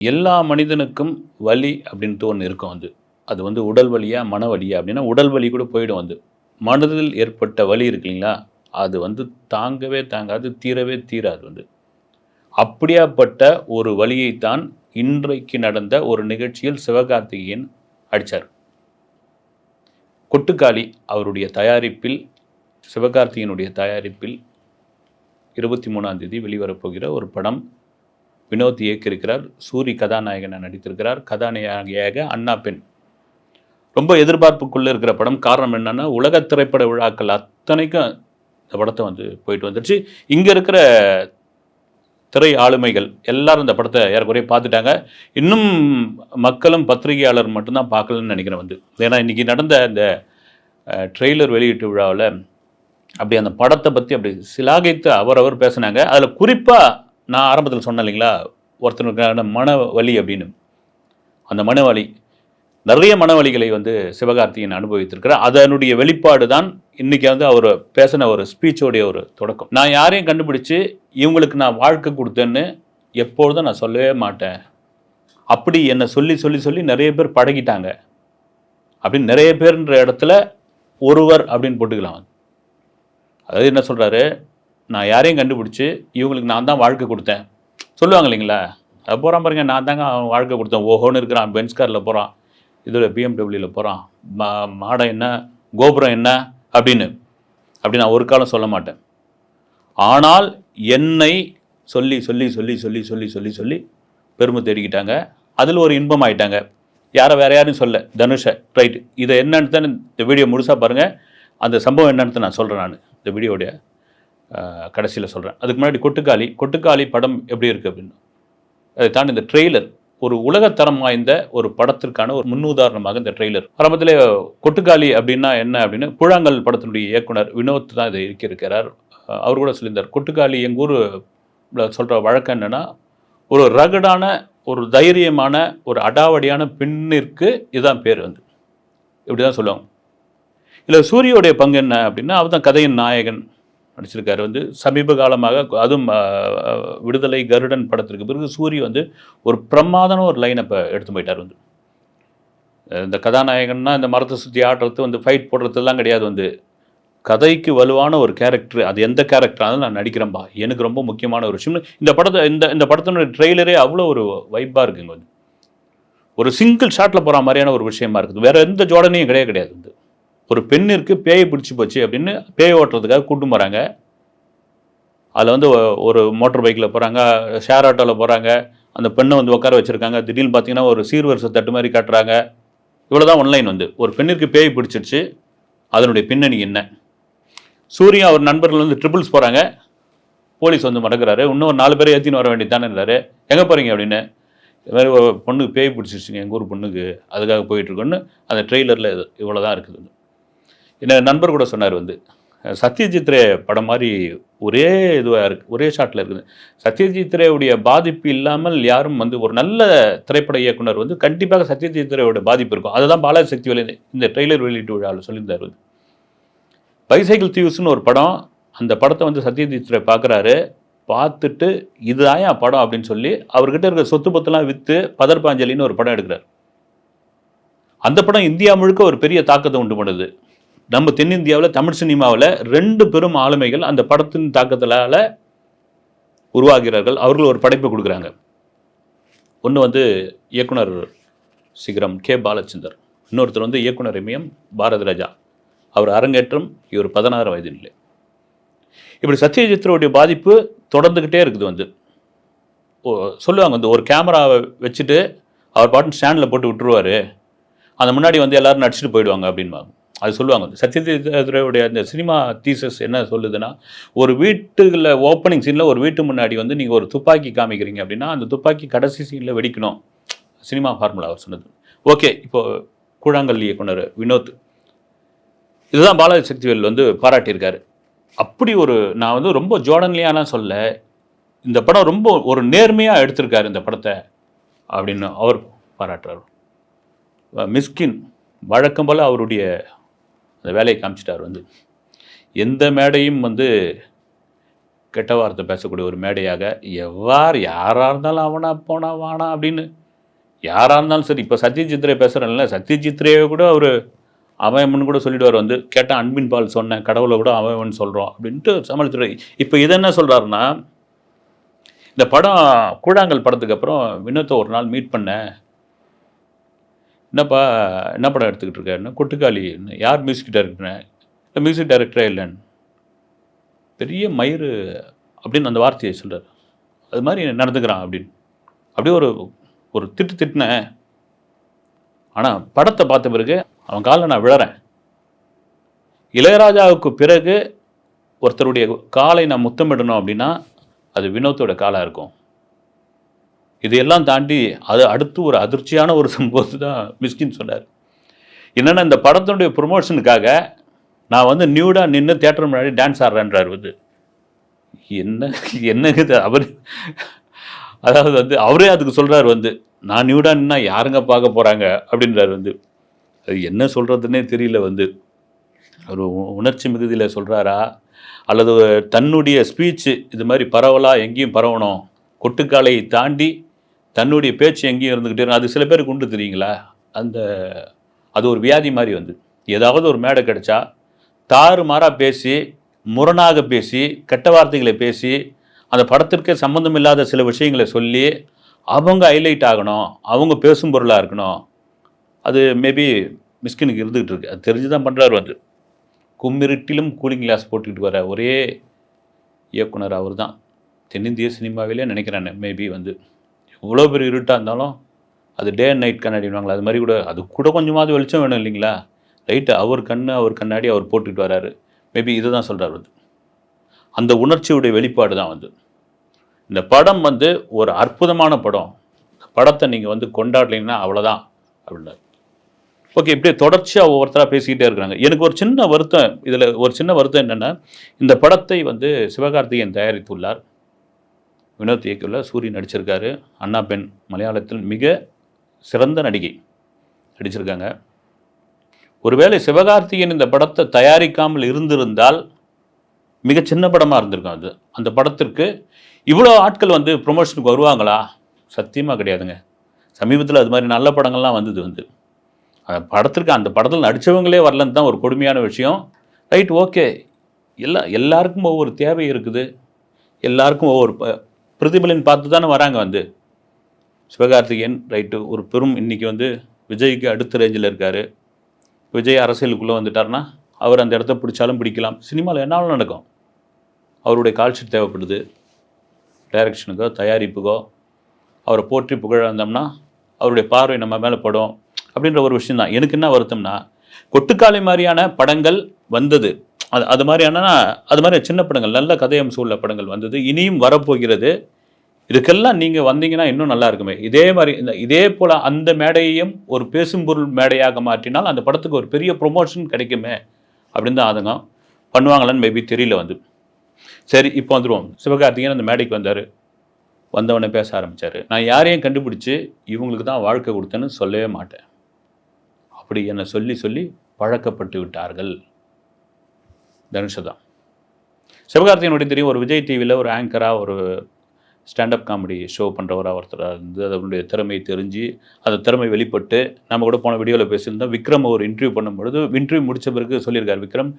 எல்லா மனிதனுக்கும் வலி அப்படின்ட்டு ஒன்று இருக்கும் வந்து அது வந்து உடல் வலியா மன வலியா அப்படின்னா உடல் வலி கூட போயிடும் வந்து. மனதில் ஏற்பட்ட வலி இருக்கு இல்லைங்களா? அது வந்து தாங்கவே தாங்காது தீரவே தீராது வந்து. அப்படியாப்பட்ட ஒரு வழியைத்தான் இன்றைக்கு நடந்த ஒரு நிகழ்ச்சியில் சிவகார்த்திகேயன் அடித்தார் கொட்டுக்காளி அவருடைய தயாரிப்பில் சிவகார்த்திகேயனுடைய தயாரிப்பில் இருபத்தி மூணாம் தேதி வெளிவரப்போகிற ஒரு படம் வினோத் இயக்கியிருக்கிறார் சூரி கதாநாயகனை நடித்திருக்கிறார் கதாநாயகியாக அண்ணா பெண். ரொம்ப எதிர்பார்ப்புக்குள்ளே இருக்கிற படம் காரணம் என்னன்னா உலக திரைப்பட விழாக்கள் அத்தனைக்கும் இந்த படத்தை வந்து போயிட்டு வந்துடுச்சு இங்கே இருக்கிற திரை ஆளுமைகள் எல்லாரும் இந்த படத்தை ஏறக்குறைய பார்த்துட்டாங்க. இன்னும் மக்களும் பத்திரிகையாளர் மட்டும்தான் பார்க்கலன்னு நினைக்கிறேன் வந்து. ஏன்னா இன்றைக்கி நடந்த இந்த ட்ரெய்லர் வெளியீட்டு விழாவில் அப்படி அந்த படத்தை பற்றி அப்படி சிலாகித்து அவரவர் பேசுனாங்க. அதில் குறிப்பாக நான் ஆரம்பத்தில் சொன்னேன் இல்லைங்களா? ஒருத்தனுக்கான மன வலி அப்படின்னு. அந்த மனவலி நிறைய மனவலிகளை வந்து சிவகார்த்திகேயன் அனுபவித்திருக்கிறார். அதனுடைய வெளிப்பாடு தான் இன்னைக்கு வந்து அவர் பேசின ஒரு ஸ்பீச்சோடைய ஒரு தொடக்கம். நான் யாரையும் கண்டுபிடிச்சு இவங்களுக்கு நான் வாழ்க்கை கொடுத்தேன்னு எப்பொழுதும் நான் சொல்லவே மாட்டேன். அப்படி என்னை சொல்லி சொல்லி சொல்லி நிறைய பேர் பழகிட்டாங்க. அப்படின்னு நிறைய பேர்ன்ற இடத்துல ஒருவர் அப்படின்னு போட்டுக்கலாம். அதாவது என்ன சொல்கிறாரு நான் யாரையும் கண்டுபிடிச்சி இவங்களுக்கு நான் தான் வாழ்க்கை கொடுத்தேன். சொல்லுவாங்க இல்லைங்களா? அது போகிறான் பாருங்க நான் தாங்க அவன் வாழ்க்கை கொடுத்தேன். ஓஹோன்னு இருக்கிறான் பென்ஸ் காரில் போகிறான் இதில் பிஎம்டபிள்யூவில் போகிறான் மா மாடம் என்ன? கோபுரம் என்ன? அப்படின்னு. அப்படி நான் ஒரு காலம் சொல்ல மாட்டேன். ஆனால் என்னை சொல்லி சொல்லி சொல்லி சொல்லி சொல்லி சொல்லி சொல்லி பெருமை தேடிக்கிட்டாங்க. அதில் ஒரு இன்பம் ஆயிட்டாங்க. யாரை வேற யாரும் சொல்ல. தனுஷை ரைட் இதை என்னன்னு தான் இந்த வீடியோ முழுசாக பாருங்கள் அந்த சம்பவம் என்னன்னு நான் சொல்கிறேன் நான். இந்த வீடியோடைய கடைசியில் சொல்கிறேன் அதுக்கு முன்னாடி கொட்டுக்காளி கொட்டுக்காளி படம் எப்படி இருக்குது அப்படின்னு. அதை தாண்டி இந்த ட்ரெய்லர் ஒரு உலகத்தரம் வாய்ந்த ஒரு படத்திற்கான ஒரு முன்னுதாரணமாக இந்த ட்ரெய்லர். ஆரம்பத்தில் கொட்டுக்காளி அப்படின்னா என்ன அப்படின்னு புழாங்கல் படத்தினுடைய இயக்குனர் வினோத் தான் இதை இருக்கிறார். அவர் கூட சொல்லியிருந்தார் கொட்டுக்காளி எங்கள் ஊர் சொல்கிற வழக்கம் என்னென்னா ஒரு ரகடான ஒரு தைரியமான ஒரு அடாவடியான பெண்ணிற்கு இதுதான் பேர் வந்து. இப்படி தான் சொல்லுவாங்க. இல்லை சூரியோடைய பங்கு என்ன அப்படின்னா அவர் தான் கதையின் நாயகன். நடிச்சிருக்காரு வந்து சமீப காலமாக அதுவும் விடுதலை கருடன் படத்திற்கு பிறகு சூரி வந்து ஒரு பிரமாதன ஒரு லைனை இப்போ எடுத்து போயிட்டார் வந்து. இந்த கதாநாயகன்னா இந்த மரத்தை சுற்றி ஆடுறது வந்து ஃபைட் போடுறதுலாம் கிடையாது வந்து. கதைக்கு வலுவான ஒரு கேரக்டர் அது எந்த கேரக்டராக நான் நடிக்கிறேன்பா. எனக்கு ரொம்ப முக்கியமான ஒரு விஷயம் இந்த படத்தை இந்த இந்த படத்தினுடைய ட்ரெய்லரே அவ்வளோ ஒரு வைப்பாக இருக்குங்க வந்து. ஒரு சிங்கிள் ஷாட்டில் போகிற மாதிரியான ஒரு விஷயமா இருக்குது. வேறு எந்த ஜோடனையும் கிடையாது கிடையாது வந்து. ஒரு பெண்ணிற்கு பேயை பிடிச்சி போச்சு அப்படின்னு பேய் ஓட்டுறதுக்காக கூட்டும் போகிறாங்க அதில் வந்து ஒரு மோட்டர் பைக்கில் போகிறாங்க ஷேர் ஆட்டோவில் போகிறாங்க அந்த பெண்ணை வந்து உட்கார வச்சுருக்காங்க. திடீர்னு பார்த்தீங்கன்னா ஒரு சீர்வரிசை தட்டு மாதிரி காட்டுறாங்க. இவ்வளோ தான் ஒன்லைன் வந்து. ஒரு பெண்ணிற்கு பேய் பிடிச்சிருச்சு அதனுடைய பின்னணி என்ன? சூரியன் அவர் நண்பர்கள் வந்து ட்ரிபிள்ஸ் போகிறாங்க போலீஸ் வந்து மடக்கிறாரு. இன்னும் ஒரு நாலு பேரை ஏற்றின்னு வர வேண்டியதானே இருந்தார். எங்கே போகிறீங்க அப்படின்னு. இது மாதிரி ஒரு பொண்ணுக்கு பேய் பிடிச்சிருச்சுங்க எங்கள் ஊர் பொண்ணுக்கு. அதுக்காக போயிட்டுருக்கோன்னு அந்த ட்ரெய்லரில் இவ்வளோ தான் இருக்குது. என்ன நண்பர் கூட சொன்னார் வந்து. சத்யஜித் ரே படம் மாதிரி ஒரே இதுவாக இருக்குது ஒரே ஷாட்டில் இருக்குது. சத்யஜித் ரேவுடைய பாதிப்பு இல்லாமல் யாரும் வந்து ஒரு நல்ல திரைப்பட இயக்குனர் வந்து கண்டிப்பாக சத்யஜித் ரேவோட பாதிப்பு இருக்கும். அதுதான் பாலாஜி சக்தி வெளி இந்த ட்ரெய்லர் வெளியீட்டு விழாவில் சொல்லியிருந்தார் வந்து. பைசைக்கிள் தீவ்ஸ்னு ஒரு படம் அந்த படத்தை வந்து சத்யஜித் ரே பார்க்குறாரு பார்த்துட்டு இதுதான் என் படம் அப்படின்னு சொல்லி அவர்கிட்ட இருக்கிற சொத்து பத்தெல்லாம் விற்று பதர்பாஞ்சலின்னு ஒரு படம் எடுக்கிறார். அந்த படம் இந்தியா முழுக்க ஒரு பெரிய தாக்கத்தை உண்டு பண்ணுது. நம்ம தென்னிந்தியாவில் தமிழ் சினிமாவில் ரெண்டு பெரும் ஆளுமைகள் அந்த படத்தின் தாக்கத்தினால உருவாகிறார்கள். அவர்கள் ஒரு படைப்பை கொடுக்குறாங்க. ஒன்று வந்து இயக்குனர் சிகரம் கே. பாலச்சந்தர். இன்னொருத்தர் வந்து இயக்குனர் இமயம் பாரதிராஜா அவர் அரங்கேற்றம் இவர் பதினாறு வயது நிலை. இப்படி சத்யஜித்ரோடைய பாதிப்பு தொடர்ந்துக்கிட்டே இருக்குது வந்து. சொல்லுவாங்க வந்து ஒரு கேமராவை வச்சுட்டு அவர் பாட்டு ஸ்டாண்டில் போட்டு விட்டுருவார். அந்த முன்னாடி வந்து எல்லோரும் நடிச்சுட்டு போயிடுவாங்க அப்படின்பாங்க. அது சொல்லுவாங்க. சத்யஜித்ரேவுடைய அந்த சினிமா தீசஸ் என்ன சொல்லுதுன்னா ஒரு வீட்டுகளில் ஓப்பனிங் சீனில் ஒரு வீட்டு முன்னாடி வந்து நீங்கள் ஒரு துப்பாக்கி காமிக்கிறீங்க அப்படின்னா அந்த துப்பாக்கி கடைசி சீனில் வெடிக்கணும். சினிமா ஃபார்முலா அவர் சொன்னது. ஓகே இப்போ கூழாங்கல் இயக்குனர் வினோத் இதுதான் பாலாஜி சக்திவேல் வந்து பாராட்டியிருக்காரு. அப்படி ஒரு நான் வந்து ரொம்ப ஜோடன்லியாலாம் சொல்ல இந்த படம் ரொம்ப ஒரு நேர்மையாக எடுத்திருக்காரு இந்த படத்தை அப்படின்னு அவர் பாராட்டுறார். மிஸ்கின் வழக்கம் போல் அவருடைய அந்த வேலையை காமிச்சிட்டார் வந்து. எந்த மேடையும் வந்து கெட்ட வார்த்தை பேசக்கூடிய ஒரு மேடையாக எவ்வாறு யாராக இருந்தாலும் அவனா போனா வானா அப்படின்னு யாராக இருந்தாலும் சரி இப்போ சத்யஜித்ரே பேசுகிறேன்ல சத்யஜித்ரேவை கூட அவர் அவன் கூட சொல்லிடுவார் வந்து. கேட்டால் அன்பின் பால் சொன்னேன் கடவுளை கூட அவன் சொல்கிறோம் அப்படின்ட்டு சமாளித்துறை இப்போ இது என்ன சொல்கிறாருன்னா இந்த படம் கூழாங்கல் படத்துக்கு அப்புறம் வினோத்தை ஒரு நாள் மீட் பண்ணேன் என்னப்பா என்ன படம் எடுத்துக்கிட்டு இருக்காருன்னு கொட்டுக்காளி. யார் மியூசிக் டைரக்டர் இல்லை மியூசிக் டைரக்டரே இல்லைன்னு. பெரிய மயிறு அப்படின்னு அந்த வார்த்தையை சொல்கிறார் அது மாதிரி நடந்துக்கிறான் அப்படின்னு. அப்படியே ஒரு ஒரு திட்டு திட்டினேன் ஆனால் படத்தை பார்த்த பிறகு அவன் காலில் நான் விழறேன். இளையராஜாவுக்கு பிறகு ஒருத்தருடைய காலை நான் முத்தமிடணும் அப்படின்னா அது வினோத்தோட காலாக இருக்கும். இதையெல்லாம் தாண்டி அது அடுத்து ஒரு அதிர்ச்சியான ஒரு சம்பவத்தை தான் மிஸ்கின் சொன்னார். என்னென்னா இந்த படத்தினுடைய ப்ரொமோஷனுக்காக நான் வந்து நியூடாக நின்று தேட்டர் முன்னாடி டான்ஸ் ஆடுறேன்றார் வந்து என்ன என்ன இது? அவர் அதாவது வந்து அவரே அதுக்கு சொல்கிறார் வந்து நான் நியூடாக நின்னா யாருங்க பார்க்க போகிறாங்க அப்படின்றார் வந்து. அது என்ன சொல்கிறதுனே தெரியல வந்து. ஒரு உ- உணர்ச்சி மிகுதியில் சொல்கிறாரா அல்லது தன்னுடைய ஸ்பீச்சு இது மாதிரி பரவலாக எங்கேயும் பரவணும்? கொட்டுக்காலையை தாண்டி தன்னுடைய பேச்சு எங்கேயும் இருந்துக்கிட்டே அது சில பேருக்கு உண்டு தெரியுங்களா? அந்த அது ஒரு வியாதி மாதிரி வந்து. ஏதாவது ஒரு மேடை கிடைச்சா தாறுமாறாக பேசி முரணாக பேசி கெட்ட வார்த்தைகளை பேசி அந்த படத்திற்கே சம்மந்தம் இல்லாத சில விஷயங்களை சொல்லி அவங்க ஹைலைட் ஆகணும் அவங்க பேசும் பொருளாக இருக்கணும். அது மேபி மிஸ்கினுக்கு இருந்துகிட்டு இருக்கு. அது தெரிஞ்சு தான் பண்ணுறாரு வந்து கும்மிருட்டிலும் கூலிங் கிளாஸ் போட்டுக்கிட்டு வர ஒரே இயக்குனர் அவர் தான் தென்னிந்திய சினிமாவிலே நினைக்கிறேன் மேபி வந்து. இவ்வளோ பெரிய இருட்டாக இருந்தாலும் அது டே அண்ட் நைட் கண்ணாடிவாங்களா அது மாதிரி கூட அது கூட கொஞ்சமாவது வெளிச்சம் வேணும் இல்லைங்களா? ரைட்டு அவர் கண் அவர் கண்ணாடி அவர் போட்டுக்கிட்டு வராரு. மேபி இதை தான் சொல்கிறார் வந்து. அந்த உணர்ச்சியுடைய வெளிப்பாடு தான் வந்து. இந்த படம் வந்து ஒரு அற்புதமான படம். படத்தை நீங்கள் வந்து கொண்டாடலைன்னா அவ்வளோதான் அப்படின்னாரு. ஓகே இப்படியே தொடர்ச்சியாக ஒவ்வொருத்தராக பேசிக்கிட்டே இருக்கிறாங்க. எனக்கு ஒரு சின்ன வருத்தம் இதில் ஒரு சின்ன வருத்தம் என்னென்னா இந்த படத்தை வந்து சிவகார்த்திகேயன் தயாரித்துள்ளார். வினோத் இயக்கியுள்ளார் சூரியன் நடிச்சிருக்காரு. அண்ணா பெண் மலையாளத்தில் மிக சிறந்த நடிகை நடிச்சிருக்காங்க. ஒருவேளை சிவகார்த்திகேயன் இந்த படத்தை தயாரிக்காமல் இருந்திருந்தால் மிக சின்ன படமாக இருந்திருக்கும் அது. அந்த படத்திற்கு இவ்வளோ ஆட்கள் வந்து ப்ரொமோஷனுக்கு வருவாங்களா? சத்தியமாக கிடையாதுங்க. சமீபத்தில் அது மாதிரி நல்ல படங்கள்லாம் வந்தது வந்து. அந்த படத்திற்கு அந்த படத்தில் நடித்தவங்களே வரலன்னு தான் ஒரு கொடுமையான விஷயம். Right okay. எல்லா எல்லாருக்கும் ஒவ்வொரு தேவை இருக்குது. எல்லாருக்கும் ஒவ்வொரு ப- பிரதிபலன் பார்த்து தானே வராங்க வந்து. சிவகார்த்திகேயன் ரைட்டு ஒரு பெரும் இன்னைக்கு வந்து விஜய்க்கு அடுத்த ரேஞ்சில் இருக்கார். விஜய் அரசியலுக்குள்ளே வந்துட்டார்னா அவர் அந்த இடத்த பிடிச்சாலும் பிடிக்கலாம். சினிமாவில் என்னாலும் நடக்கும். அவருடைய கால்ஷீட் தேவைப்படுது. டைரக்ஷனுக்கோ தயாரிப்புக்கோ அவரை போற்றி புகழ வந்தோம்னா அவருடைய பார்வை நம்ம மேலே படும் அப்படின்ற ஒரு விஷயந்தான் எனக்கு என்ன வருத்தம்னா கொட்டுக்காளி மாதிரியான படங்கள் வந்தது. அது அது மாதிரியான அது மாதிரி சின்ன படங்கள் நல்ல கதையம்சம் உள்ள படங்கள் வந்தது. இனியும் வரப்போகிறது. இதுக்கெல்லாம் நீங்கள் வந்தீங்கன்னா இன்னும் நல்லா இருக்குமே. இதே மாதிரி இந்த இதே போல் அந்த மேடையையும் ஒரு பேசும் பொருள் மேடையாக மாற்றினால் அந்த படத்துக்கு ஒரு பெரிய ப்ரொமோஷன் கிடைக்குமே அப்படின்னு தான் ஆதங்கம். பண்ணுவாங்களான்னு மேபி தெரியல வந்து. சரி இப்போ வந்துடுவோம் சிவகார்த்திகேயன் அந்த மேடைக்கு வந்தார். வந்தவனே பேச ஆரம்பித்தார் நான் யாரையும் கண்டுபிடிச்சு இவங்களுக்கு தான் வாழ்க்கை கொடுத்தேன்னு சொல்லவே மாட்டேன். அப்படி என்னை சொல்லி சொல்லி பழக்கப்பட்டு விட்டார்கள். தனுஷு தான் சிவகார்த்திகேயனுடைய தெரியும் ஒரு விஜய் டிவியில் ஒரு ஆங்கராக ஒரு ஸ்டாண்டப் காமெடி ஷோ பண்ணுறவராக ஒருத்தராக இருந்து அதனுடைய திறமை தெரிஞ்சு அந்த திறமை வெளிப்பட்டு நம்ம கூட போன வீடியோவில் பேசியிருந்தோம் விக்ரம் ஒரு இன்டர்வியூ பண்ணும்பொழுது இன்டர்வியூ முடிச்ச பிறகு சொல்லியிருக்காரு விக்ரம்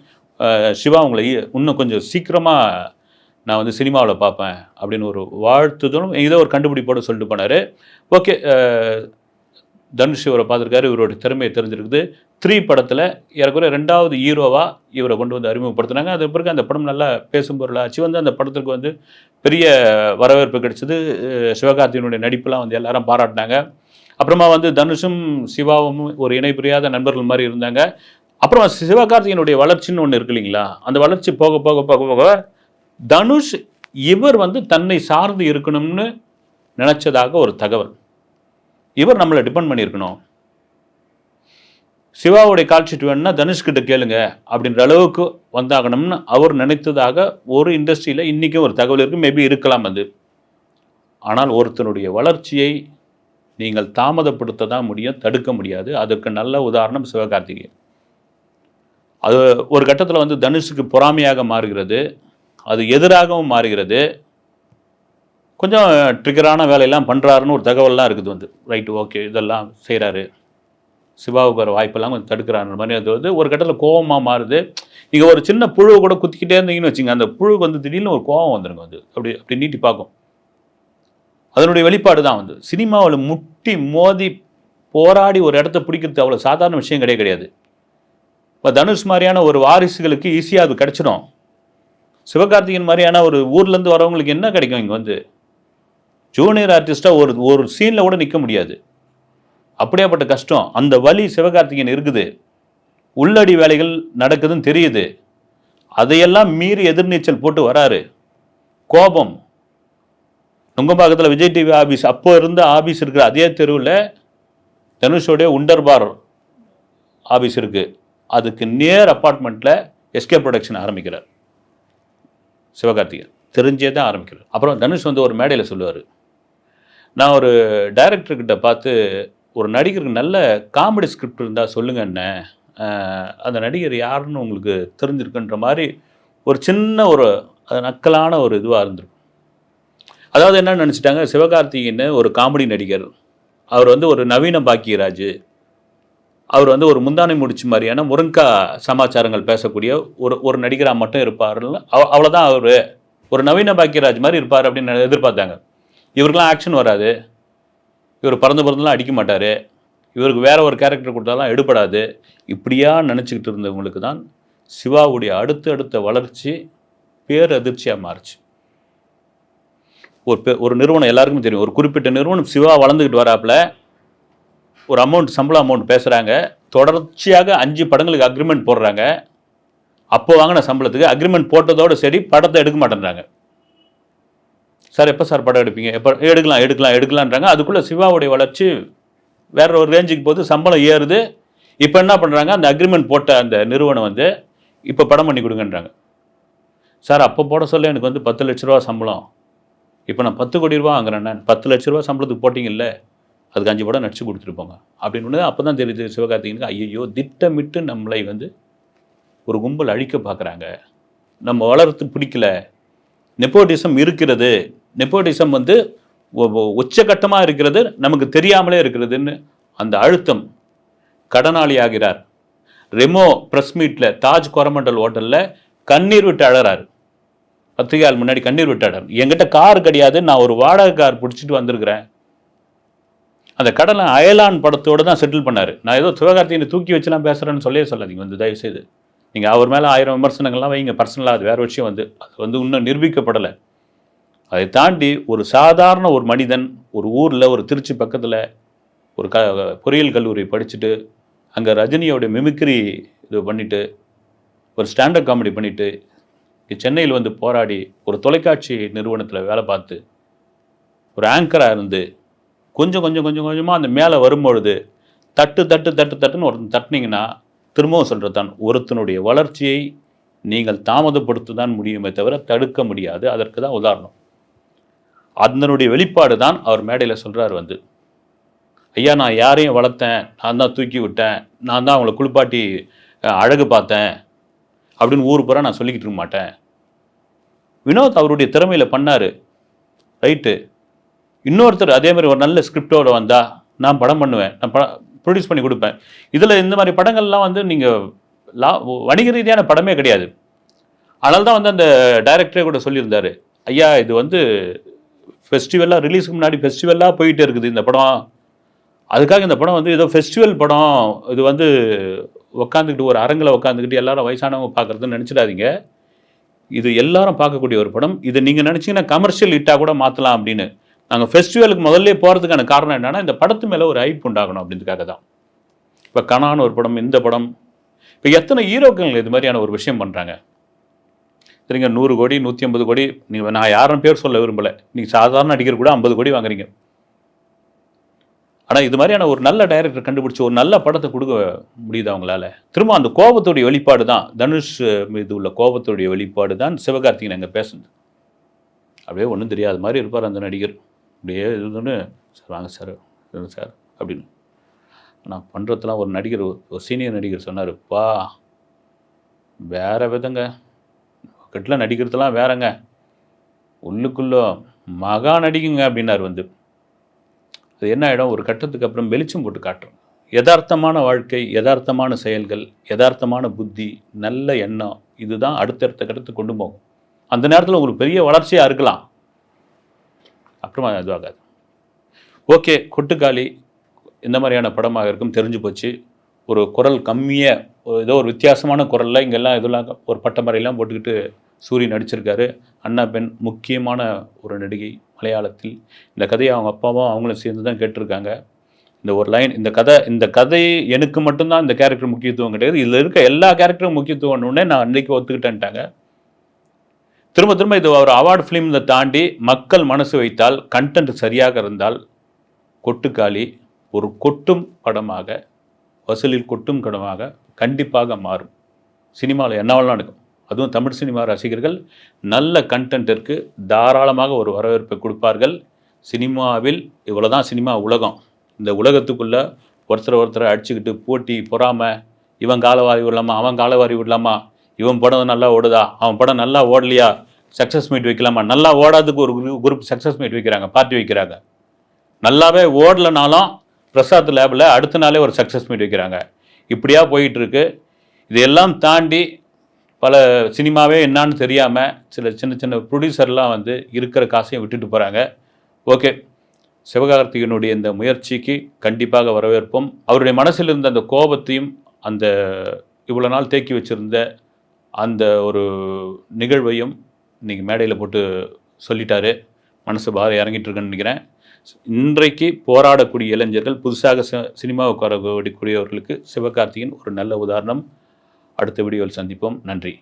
சிவா உங்களை இன்னும் கொஞ்சம் சீக்கிரமாக நான் வந்து சினிமாவில் பார்ப்பேன் அப்படின்னு ஒரு வாழ்த்துதலும் ஏதோ ஒரு கண்டுபிடிப்போடு சொல்லிட்டு போனார். ஓகே தனுஷ் இவரை பார்த்துருக்காரு இவரோட திறமையை தெரிஞ்சிருக்குது. த்ரீ படத்தில் ஏறக்குறைய ரெண்டாவது ஹீரோவாக இவரை கொண்டு வந்து அறிமுகப்படுத்தினாங்க. அது பிறகு அந்த படம் நல்லா பேசும் பொருளாச்சு. வந்து அந்த படத்துக்கு வந்து பெரிய வரவேற்பு கிடைச்சது. அஹ் நடிப்புலாம் வந்து எல்லாரும் பாராட்டினாங்க. அப்புறமா வந்து தனுஷும் சிவாவும் ஒரு இணை புரியாத நண்பர்கள் மாதிரி இருந்தாங்க. அப்புறம் சிவகார்த்திகனுடைய வளர்ச்சின்னு ஒன்று இருக்கு இல்லைங்களா? அந்த வளர்ச்சி போக போக போக போக தனுஷ் இவர் வந்து தன்னை சார்ந்து இருக்கணும்னு நினச்சதாக ஒரு தகவல். இவர் நம்மளை டிபெண்ட் பண்ணியிருக்கணும். சிவாவுடைய கால் ஷீட் வேணும்னா தனுஷ்கிட்ட கேளுங்க அப்படின்ற அளவுக்கு வந்தாகணும்னு அவர் நினைத்ததாக ஒரு இண்டஸ்ட்ரியில் இன்றைக்கும் ஒரு தகவல் இருக்குது மேபி இருக்கலாம் அது. ஆனால் ஒருத்தனுடைய வளர்ச்சியை நீங்கள் தாமதப்படுத்த தான் முடியும் தடுக்க முடியாது. அதற்கு நல்ல உதாரணம் சிவகார்த்திகேயன். அது ஒரு கட்டத்தில் வந்து தனுஷுக்கு பொறாமையாக மாறுகிறது. அது எதிராகவும் மாறுகிறது. கொஞ்சம் ட்ரிகரான வேலையெல்லாம் பண்ணுறாருன்னு ஒரு தகவல்லாம் இருக்குது வந்து. ரைட்டு ஓகே இதெல்லாம் செய்கிறாரு சிவாவுக்கு வர வாய்ப்பெல்லாம் கொஞ்சம் தடுக்கிறாங்க மாதிரி அது வந்து ஒரு கட்டத்தில் கோவமாக மாறுது. நீங்கள் ஒரு சின்ன புழுவை கூட குத்திக்கிட்டே இருந்தீங்கன்னு வச்சுங்க அந்த புழுவுக்கு வந்து திடீர்னு ஒரு கோவம் வந்துருங்க வந்து. அப்படி அப்படி நீட்டி பார்க்கும். அதனுடைய வெளிப்பாடு தான் வந்து. சினிமாவில் முட்டி மோதி போராடி ஒரு இடத்த பிடிக்கிறது அவ்வளோ சாதாரண விஷயம் கிடையாது கிடையாது. இப்போ தனுஷ் மாதிரியான ஒரு வாரிசுகளுக்கு ஈஸியாக அது கிடைச்சிடும். சிவகார்த்திகேயன் மாதிரியான ஒரு ஊர்லேருந்து வரவங்களுக்கு என்ன கிடைக்கும் இங்கே வந்து? ஜூனியர் ஆர்டிஸ்ட்டாக ஒரு ஒரு சீனில் கூட நிற்க முடியாது. அப்படியாப்பட்ட கஷ்டம். அந்த வலி சிவகார்த்திகேயன் இருக்குது. உள்ளடி வேலைகள் நடக்குதுன்னு தெரியுது. அதையெல்லாம் மீறி எதிர்நீச்சல் போட்டு வராரு. கோபம். நுங்கம்பாக்கத்தில் விஜய் டிவி ஆபீஸ் அப்போ இருந்த ஆபீஸ் இருக்கிற அதே தெருவில் தனுஷோடைய உண்டர்பார் ஆபீஸ் இருக்குது அதுக்கு நேர் அப்பார்ட்மெண்ட்டில் எஸ்கே ப்ரொடக்ஷன் ஆரம்பிக்கிறார் சிவகார்த்திகேயன். தெரிஞ்சே தான் ஆரம்பிக்கிறார். அப்புறம் தனுஷ் வந்து ஒரு மேடையில் சொல்லுவார். நான் ஒரு டைரக்டர்கிட்ட பார்த்து ஒரு நடிகருக்கு நல்ல காமெடி ஸ்கிரிப்ட் இருந்தால் சொல்லுங்க என்ன அந்த நடிகர் யாருன்னு உங்களுக்கு தெரிஞ்சிருக்குன்ற மாதிரி ஒரு சின்ன ஒரு நக்கலான ஒரு இதுவாக இருந்திருக்கும். அதாவது என்ன நினச்சிட்டாங்க? சிவகார்த்திகேயன் ஒரு காமெடி நடிகர். அவர் வந்து ஒரு நவீன பாக்கியராஜ். அவர் வந்து ஒரு முந்தானை முடிச்சு மாதிரியான முருங்கா சமாச்சாரங்கள் பேசக்கூடிய ஒரு ஒரு நடிகராக மட்டும் இருப்பார் அவ அவ்வளோதான் அவர். ஒரு நவீன பாக்கியராஜ் மாதிரி இருப்பார் அப்படின்னு எதிர்பார்த்தாங்க. இவருக்கெல்லாம் ஆக்ஷன் வராது. இவர் பறந்து பறந்துலாம் அடிக்க மாட்டார். இவருக்கு வேற ஒரு கேரக்டர் கொடுத்தாலாம் எடுபடாது. இப்படியா நினச்சிக்கிட்டு இருந்தவங்களுக்கு தான் சிவாவுடைய அடுத்த அடுத்த வளர்ச்சி பேரதிர்ச்சியாக மாறுச்சு. ஒரு பே ஒரு நிறுவனம் எல்லாருக்குமே தெரியும். ஒரு குறிப்பிட்ட நிறுவனம் சிவா வளர்ந்துக்கிட்டு வராப்புல ஒரு அமௌண்ட் சம்பள அமௌண்ட் பேசுகிறாங்க தொடர்ச்சியாக அஞ்சு படங்களுக்கு அக்ரிமெண்ட் போடுறாங்க. அப்போ வாங்கின சம்பளத்துக்கு அக்ரிமெண்ட் போட்டதோடு சரி படத்தை எடுக்க மாட்டேன்றாங்க. சார் எப்போ சார் படம் எடுப்பீங்க? எப்போ எடுக்கலாம் எடுக்கலாம் எடுக்கலான்றாங்க. அதுக்குள்ளே சிவாவுடைய வளர்ச்சி வேற ஒரு ரேஞ்சுக்கு போது சம்பளம் ஏறுது. இப்போ என்ன பண்ணுறாங்க அந்த அக்ரிமெண்ட் போட்ட அந்த நிறுவனம் வந்து இப்போ படம் பண்ணி கொடுங்கன்றாங்க. சார் அப்போ போட சொல்ல எனக்கு வந்து பத்து லட்ச ரூபா சம்பளம். இப்போ நான் பத்து கோடி ரூபா வாங்குறேன் பத்து லட்ச ரூபா சம்பளத்துக்கு போட்டிங்கல்ல? அதுக்கு அஞ்சு படம் நடிச்சு கொடுத்துருப்போங்க. அப்படின்னு அப்போ தான் தெரியுது சிவகார்த்திகனுக்கு ஐயோ திட்டமிட்டு நம்மளை வந்து ஒரு கும்பல் அழிக்க பார்க்குறாங்க நம்ம வளர்த்து பிடிக்கல. நெப்போட்டிசம் இருக்கிறது. நெப்போட்டிசம் வந்து உச்சகட்டமாக இருக்கிறது நமக்கு தெரியாமலே இருக்கிறதுன்னு அந்த அழுத்தம் கடனாளி ஆகிறார். ரெமோ ப்ரெஸ் மீட்டில் தாஜ் கொரமண்டல் ஹோட்டலில் கண்ணீர் விட்டு அழறாரு. பத்திரிகையால் முன்னாடி கண்ணீர் விட்டு அழறாரு. என்கிட்ட கார் கிடையாது நான் ஒரு வாடகை கார் பிடிச்சிட்டு வந்திருக்கிறேன். அந்த கடனை அயலான் படத்தோடு தான் செட்டில் பண்ணார். நான் ஏதோ சிவகார்த்திகனை தூக்கி வச்சுலாம் பேசுகிறேன்னு சொல்லவே சொல்லாதீங்க வந்து தயவுசெய்து. நீங்கள் அவர் மேலே ஆயிரம் விமர்சனங்கள்லாம் வைங்க. பர்சனலாக அது வேறு விஷயம் வந்து அது வந்து இன்னும் நிரூபிக்கப்படலை. அதை தாண்டி ஒரு சாதாரண ஒரு மனிதன் ஒரு ஊரில் ஒரு திருச்சி பக்கத்தில் ஒரு க பொறியியல் கல்லூரி படிச்சுட்டு அங்கே ரஜினியோடைய மிமிக்ரி இது பண்ணிவிட்டு ஒரு ஸ்டாண்டப் காமெடி பண்ணிவிட்டு சென்னையில் வந்து போராடி ஒரு தொலைக்காட்சி நிறுவனத்தில் வேலை பார்த்து ஒரு ஆங்கராக இருந்து கொஞ்சம் கொஞ்சம் கொஞ்சம் கொஞ்சமாக அந்த மேலே வரும்பொழுது தட்டு தட்டு தட்டு தட்டுன்னு ஒருத்தன் தட்டினீங்கன்னா திரும்பவும் சொல்கிறது தான் ஒருத்தனுடைய வளர்ச்சியை நீங்கள் தாமதப்படுத்த தான் முடியுமே தவிர தடுக்க முடியாது. அதற்கு தான் உதாரணம். அதனுடைய வெளிப்பாடு தான் அவர் மேடையில் சொல்கிறார் வந்து. ஐயா நான் யாரையும் வளர்த்தேன் நான் தான் தூக்கி விட்டேன் நான் தான் அவங்கள குளிப்பாட்டி அழகு பார்த்தேன் அப்படின்னு ஊர் பூரா நான் சொல்லிக்கிட்டு இருக்க மாட்டேன். வினோத் அவருடைய திறமையில் பண்ணார். ரைட்டு. இன்னொருத்தர் அதே மாதிரி ஒரு நல்ல ஸ்கிரிப்டோட வந்தால் நான் படம் பண்ணுவேன் நான் படம் ப்ரொடியூஸ் பண்ணி கொடுப்பேன். இதில் இந்த மாதிரி படங்கள்லாம் வந்து நீங்கள் லா வணிக ரீதியான படமே கிடையாது. அதனால தான் வந்து அந்த டைரக்டரே கூட சொல்லியிருந்தாரு. ஐயா இது வந்து ஃபெஸ்டிவலாக ரிலீஸுக்கு முன்னாடி ஃபெஸ்டிவலாக போயிட்டே இருக்குது இந்த படம். அதுக்காக இந்த படம் வந்து ஏதோ ஃபெஸ்டிவல் படம். இது வந்து உக்காந்துக்கிட்டு ஒரு அரங்கில் உட்காந்துக்கிட்டு எல்லாரும் வயசானவங்க பார்க்குறதுன்னு நினச்சிடாதீங்க. இது எல்லாரும் பார்க்கக்கூடிய ஒரு படம். இது நீங்கள் நினச்சிங்கன்னா கமர்ஷியல் ஹிட்டாக கூட மாற்றலாம் அப்படின்னு. நாங்கள் ஃபெஸ்டிவலுக்கு முதல்ல போகிறதுக்கான காரணம் என்னன்னா இந்த படத்து மேலே ஒரு ஐப் உண்டாகணும் அப்படின்றதுக்காக தான். இப்போ கணான்னு ஒரு படம் இந்த படம் இப்போ எத்தனை ஹீரோக்கள் இது மாதிரியான ஒரு விஷயம் பண்ணுறாங்க சரிங்க நூறு கோடி நூற்றி ஐம்பது கோடி நீங்கள் நான் யாரும் பேர் சொல்ல விரும்பலை. நீங்கள் சாதாரண நடிகர் கூட ஐம்பது கோடி வாங்குறீங்க. ஆனால் இது மாதிரியான ஒரு நல்ல டைரக்டர் கண்டுபிடிச்சி ஒரு நல்ல படத்தை கொடுக்க முடியுது அவங்களால திரும்ப அந்த கோபத்துடைய வெளிப்பாடு தான் தனுஷ் மீது உள்ள கோபத்துடைய வெளிப்பாடு தான் சிவகார்த்திகேயன் அங்கே பேசுனது. அப்படியே ஒன்றும் தெரியாத மாதிரி இருப்பார் அந்த நடிகர். அப்படியே இதுன்னு சார் வாங்க சார் சார் அப்படின்னு. நான் பண்ணுறதுலாம் ஒரு நடிகர் ஒரு சீனியர் நடிகர் சொன்னார்ப்பா வேற விதங்க. கட்டில் நடிக்கிறதுலாம் வேறங்க. உள்ளுக்குள்ள மகா நடிக்குங்க அப்படின்னார் வந்து. அது என்ன ஆகிடும் ஒரு கட்டத்துக்கு அப்புறம் வெளிச்சம் போட்டு காட்டுறோம். யதார்த்தமான வாழ்க்கை யதார்த்தமான செயல்கள் யதார்த்தமான புத்தி நல்ல எண்ணம் இதுதான் அடுத்தடுத்த கட்டத்துக்கு கொண்டு போகும். அந்த நேரத்தில் உங்களுக்கு பெரிய வளர்ச்சியாக இருக்கலாம். அப்புறமா இதுவாகாது. ஓகே கொட்டுக்காளி இந்த மாதிரியான படமாக இருக்கும் தெரிஞ்சு போச்சு. ஒரு குரல் கம்மியாக ஏதோ ஒரு வித்தியாசமான குரலில் இங்கெல்லாம் இதெல்லாம் ஒரு பட்டமறையெல்லாம் போட்டுக்கிட்டு சூரி நடிச்சிருக்காரு. அண்ணா பெண் முக்கியமான ஒரு நடிகை மலையாளத்தில். இந்த கதையை அவங்க அப்பாவும் அவங்களும் சேர்ந்து தான் கேட்டிருக்காங்க. இந்த ஒரு லைன் இந்த கதை இந்த கதை எனக்கு மட்டும்தான் இந்த கேரக்டர் முக்கியத்துவம் கிடையாது. இதில் இருக்க எல்லா கேரக்டரும் முக்கியத்துவம் நான் அன்றைக்கி ஒத்துக்கிட்டேன்ட்டாங்க. திரும்ப திரும்ப இது ஒரு அவார்டு ஃபிலிம் தாண்டி மக்கள் மனசு வைத்தால் கண்டென்ட் சரியாக இருந்தால் கொட்டுக்காளி ஒரு கொட்டும் படமாக வசூலில் கொட்டும் படமாக கண்டிப்பாக மாறும். சினிமாவில் என்னவெல்லாம் நடக்கும். அதுவும் தமிழ் சினிமா ரசிகர்கள் நல்ல கண்டென்ட்டிற்கு தாராளமாக ஒரு வரவேற்பை கொடுப்பார்கள். சினிமாவில் இவ்வளோ தான் சினிமா உலகம். இந்த உலகத்துக்குள்ளே ஒருத்தரை ஒருத்தரை அடிச்சுக்கிட்டு போட்டி பொறாமை இவன் காலவாரி விடலாமா அவன் காலவாரி விடலாமா இவன் படம் நல்லா ஓடுதா? அவன் படம் நல்லா ஓடலையா? சக்ஸஸ் மீட் வைக்கலாமா? நல்லா ஓடாததுக்கு ஒரு குரூப் சக்ஸஸ் மீட் வைக்கிறாங்க பார்ட்டி வைக்கிறாங்க. நல்லாவே ஓடலனாலும் பிரசாத் லேபில் அடுத்த நாளே ஒரு சக்ஸஸ் மீட் வைக்கிறாங்க. இப்படியா போயிட்டுருக்கு. இதையெல்லாம் தாண்டி பல சினிமாவே என்னான்னு தெரியாமல் சில சின்ன சின்ன ப்ரொடியூசர்லாம் வந்து இருக்கிற காசையும் விட்டுட்டு போகிறாங்க ஓகே. சிவகார்த்திகனுடைய இந்த முயற்சிக்கு கண்டிப்பாக வரவேற்போம். அவருடைய மனசில் இருந்த அந்த கோபத்தையும் அந்த இவ்வளோ நாள் தேக்கி வச்சுருந்த அந்த ஒரு நிகழ்வையும் இன்றைக்கி மேடையில் போட்டு சொல்லிட்டாரு. மனசு பார இறங்கிட்டு இருக்குன்னு நினைக்கிறேன். இன்றைக்கு போராடக்கூடிய இளைஞர்கள் புதுசாக சி சினிமாவுக்கு வரக்கூடியவர்களுக்கு சிவகார்த்திகேயன் ஒரு நல்ல உதாரணம். அடுத்த வீடியோவில் சந்திப்போம். நன்றி.